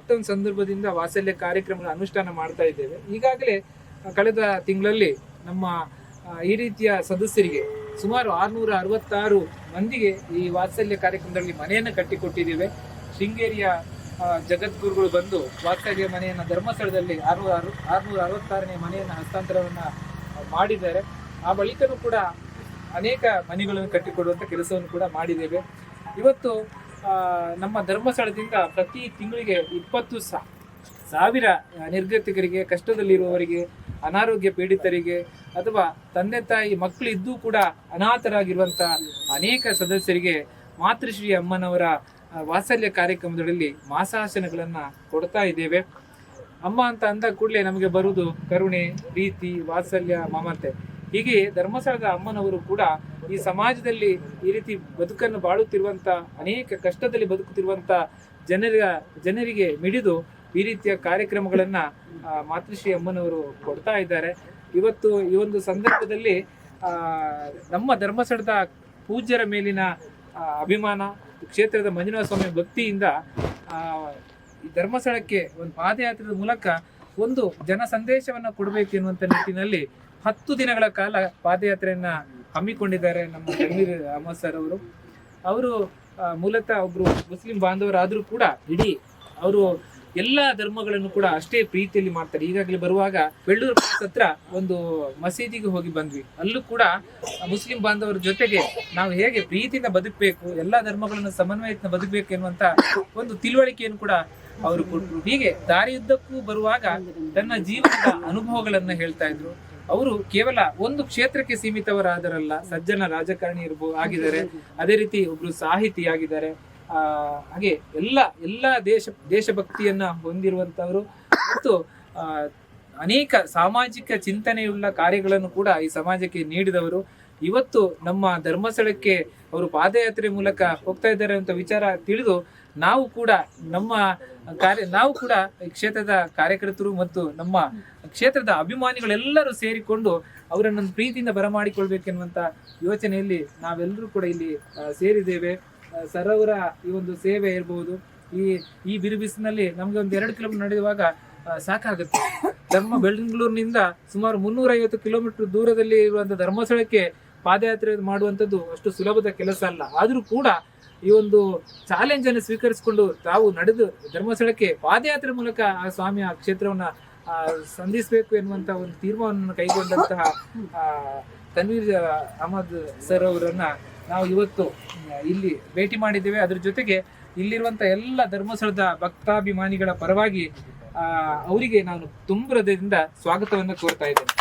Lockdown ಸಂದರ್ಭದಿಂದ ವಾತ್ಸಲ್ಯ ಕಾರ್ಯಕ್ರಮಗಳ ಅನುಷ್ಠಾನ ಮಾಡ್ತಾ ಇದ್ದೇವೆ. ಈಗಾಗಲೇ ಕಳೆದ ತಿಂಗಳಲ್ಲಿ ನಮ್ಮ ಈ ರೀತಿಯ ಸದಸ್ಯರಿಗೆ ಸುಮಾರು ಆರುನೂರ ಅರವತ್ತಾರು ಮಂದಿಗೆ ಈ ವಾತ್ಸಲ್ಯ ಕಾರ್ಯಕ್ರಮದಲ್ಲಿ ಮನೆಯನ್ನು ಕಟ್ಟಿಕೊಟ್ಟಿದ್ದೇವೆ. ಶೃಂಗೇರಿಯ ಜಗದ್ಗುರುಗಳು ಬಂದು ವಾತ್ಸಲ್ಯ ಮನೆಯನ್ನು ಧರ್ಮಸ್ಥಳದಲ್ಲಿ ಆರ್ನೂರ ಅರು ಆರುನೂರ ಅರವತ್ತಾರನೇ ಮನೆಯನ್ನು ಹಸ್ತಾಂತರವನ್ನು ಮಾಡಿದ್ದಾರೆ. ಆ ಬಳಿಕನೂ ಕೂಡ ಅನೇಕ ಮನೆಗಳನ್ನು ಕಟ್ಟಿಕೊಡುವಂಥ ಕೆಲಸವನ್ನು ಕೂಡ ಮಾಡಿದ್ದೇವೆ. ಇವತ್ತು ನಮ್ಮ ಧರ್ಮಸ್ಥಳದಿಂದ ಪ್ರತಿ ತಿಂಗಳಿಗೆ ಇಪ್ಪತ್ತು ಸಾವಿರ ನಿರ್ಗತಿಕರಿಗೆ, ಕಷ್ಟದಲ್ಲಿರುವವರಿಗೆ, ಅನಾರೋಗ್ಯ ಪೀಡಿತರಿಗೆ ಅಥವಾ ತಂದೆ ತಾಯಿ ಮಕ್ಕಳು ಇದ್ದೂ ಕೂಡ ಅನಾಥರಾಗಿರುವಂಥ ಅನೇಕ ಸದಸ್ಯರಿಗೆ ಮಾತೃಶ್ರೀ ಅಮ್ಮನವರ ವಾತ್ಸಲ್ಯ ಕಾರ್ಯಕ್ರಮದಲ್ಲಿ ಮಾಸಾಸನಗಳನ್ನ ಕೊಡ್ತಾ ಇದ್ದೇವೆ. ಅಮ್ಮ ಅಂತ ಅಂದ ಕೂಡಲೇ ನಮಗೆ ಬರುವುದು ಕರುಣೆ, ಪ್ರೀತಿ, ವಾತ್ಸಲ್ಯ, ಮಮತೆ. ಹೀಗೆ ಧರ್ಮಸ್ಥಳದ ಅಮ್ಮನವರು ಕೂಡ ಈ ಸಮಾಜದಲ್ಲಿ ಈ ರೀತಿ ಬದುಕನ್ನು ಬಾಳುತ್ತಿರುವಂತ, ಅನೇಕ ಕಷ್ಟದಲ್ಲಿ ಬದುಕುತ್ತಿರುವಂತ ಜನರ, ಜನರಿಗೆ ಮಿಡಿದು ಈ ರೀತಿಯ ಕಾರ್ಯಕ್ರಮಗಳನ್ನ ಮಾತೃಶ್ರೀ ಅಮ್ಮನವರು ಕೊಡ್ತಾ ಇದ್ದಾರೆ. ಇವತ್ತು ಈ ಒಂದು ಸಂದರ್ಭದಲ್ಲಿ ನಮ್ಮ ಧರ್ಮಸ್ಥಳದ ಪೂಜ್ಯರ ಮೇಲಿನ ಅಭಿಮಾನ, ಕ್ಷೇತ್ರದ ಮಂಜುನಾಥ ಸ್ವಾಮಿ ಭಕ್ತಿಯಿಂದ ಈ ಧರ್ಮಸ್ಥಳಕ್ಕೆ ಒಂದು ಪಾದಯಾತ್ರೆಯ ಮೂಲಕ ಒಂದು ಜನ ಸಂದೇಶವನ್ನು ಕೊಡಬೇಕು ಎನ್ನುವಂಥ ನಿಟ್ಟಿನಲ್ಲಿ ಹತ್ತು ದಿನಗಳ ಕಾಲ ಪಾದಯಾತ್ರೆಯನ್ನ ಹಮ್ಮಿಕೊಂಡಿದ್ದಾರೆ ನಮ್ಮ ಜಮೀರ್ ಅಹಮದ್ ಸರ್ ಅವರು. ಅವರು ಮೂಲತಃ ಒಬ್ರು ಮುಸ್ಲಿಂ ಬಾಂಧವರಾದ್ರೂ ಕೂಡ ಇಡೀ ಅವರು ಎಲ್ಲ ಧರ್ಮಗಳನ್ನು ಕೂಡ ಅಷ್ಟೇ ಪ್ರೀತಿಯಲ್ಲಿ ಮಾಡ್ತಾರೆ. ಈಗಾಗಲೇ ಬರುವಾಗ ಬೆಳ್ಳೂರು ಹತ್ರ ಒಂದು ಮಸೀದಿಗೆ ಹೋಗಿ ಬಂದ್ವಿ. ಅಲ್ಲೂ ಕೂಡ ಮುಸ್ಲಿಂ ಬಾಂಧವರ ಜೊತೆಗೆ ನಾವು ಹೇಗೆ ಪ್ರೀತಿಯಿಂದ ಬದುಕಬೇಕು, ಎಲ್ಲ ಧರ್ಮಗಳನ್ನು ಸಮನ್ವಯದಿಂದ ಬದುಕಬೇಕು ಎನ್ನುವಂತ ಒಂದು ತಿಳುವಳಿಕೆಯನ್ನು ಕೂಡ ಅವರು ಕೊಟ್ಟರು ಹೀಗೆ ದಾರಿಯುದ್ದಕ್ಕೂ ಬರುವಾಗ ತನ್ನ ಜೀವನದ ಅನುಭವಗಳನ್ನು ಹೇಳ್ತಾ ಇದ್ರು. ಅವರು ಕೇವಲ ಒಂದು ಕ್ಷೇತ್ರಕ್ಕೆ ಸೀಮಿತವರಾದರಲ್ಲ, ಸಜ್ಜನ ರಾಜಕಾರಣಿ ಆಗಿದ್ದಾರೆ. ಅದೇ ರೀತಿ ಒಬ್ರು ಸಾಹಿತಿ ಆಗಿದ್ದಾರೆ ಆ, ಹಾಗೆ ಎಲ್ಲ ಎಲ್ಲ ದೇಶ, ದೇಶಭಕ್ತಿಯನ್ನ ಹೊಂದಿರುವಂತವರು ಮತ್ತು ಅನೇಕ ಸಾಮಾಜಿಕ ಚಿಂತನೆಯುಳ್ಳ ಕಾರ್ಯಗಳನ್ನು ಕೂಡ ಈ ಸಮಾಜಕ್ಕೆ ನೀಡಿದವರು. ಇವತ್ತು ನಮ್ಮ ಧರ್ಮಸ್ಥಳಕ್ಕೆ ಅವರು ಪಾದಯಾತ್ರೆ ಮೂಲಕ ಹೋಗ್ತಾ ಇದ್ದಾರೆ ಅಂತ ವಿಚಾರ ತಿಳಿದು ನಾವು ಕೂಡ ನಮ್ಮ ಕಾರ್ಯ, ನಾವು ಕೂಡ ಈ ಕ್ಷೇತ್ರದ ಕಾರ್ಯಕರ್ತರು ಮತ್ತು ನಮ್ಮ ಕ್ಷೇತ್ರದ ಅಭಿಮಾನಿಗಳೆಲ್ಲರೂ ಸೇರಿಕೊಂಡು ಅವರನ್ನು ಪ್ರೀತಿಯಿಂದ ಬರಮಾಡಿಕೊಳ್ಬೇಕೆನ್ನುವಂತ ಯೋಚನೆಯಲ್ಲಿ ನಾವೆಲ್ಲರೂ ಕೂಡ ಇಲ್ಲಿ ಸೇರಿದ್ದೇವೆ. ಸರೋವರ ಈ ಒಂದು ಸೇವೆ ಇರಬಹುದು ಈ ಈ ಬಿರುಬಿಸಿನಲ್ಲಿ ನಮಗೆ ಒಂದು ಎರಡು ಕಿಲೋಮೀಟರ್ ನಡೆಯುವಾಗ ಸಾಕಾಗುತ್ತೆ. ನಮ್ಮ ಬೆಂಗಳೂರಿನಿಂದ ಸುಮಾರು ಮುನ್ನೂರ ಐವತ್ತು ಕಿಲೋಮೀಟರ್ ದೂರದಲ್ಲಿ ಇರುವಂತ ಧರ್ಮಸ್ಥಳಕ್ಕೆ ಪಾದಯಾತ್ರೆ ಮಾಡುವಂಥದ್ದು ಅಷ್ಟು ಸುಲಭದ ಕೆಲಸ ಅಲ್ಲ. ಆದರೂ ಕೂಡ ಈ ಒಂದು ಚಾಲೆಂಜ್ ಅನ್ನು ಸ್ವೀಕರಿಸಿಕೊಂಡು ತಾವು ನಡೆದು ಧರ್ಮಸ್ಥಳಕ್ಕೆ ಪಾದಯಾತ್ರೆ ಮೂಲಕ ಆ ಸ್ವಾಮಿಯ ಕ್ಷೇತ್ರವನ್ನ ಸಂಧಿಸ್ಬೇಕು ಎನ್ನುವಂತ ಒಂದು ತೀರ್ಮಾನವನ್ನು ಕೈಗೊಂಡಂತಹ ತನ್ವೀರ್ ಅಹಮದ್ ಸರ್ ಅವರನ್ನ ನಾವು ಇವತ್ತು ಇಲ್ಲಿ ಭೇಟಿ ಮಾಡಿದ್ದೇವೆ. ಅದ್ರ ಜೊತೆಗೆ ಇಲ್ಲಿರುವಂತ ಎಲ್ಲ ಧರ್ಮಸ್ಥಳದ ಭಕ್ತಾಭಿಮಾನಿಗಳ ಪರವಾಗಿ ಅವರಿಗೆ ನಾನು ತುಂಬ ಹೃದಯದಿಂದ ಸ್ವಾಗತವನ್ನು ಕೋರ್ತಾ ಇದ್ದೇನೆ.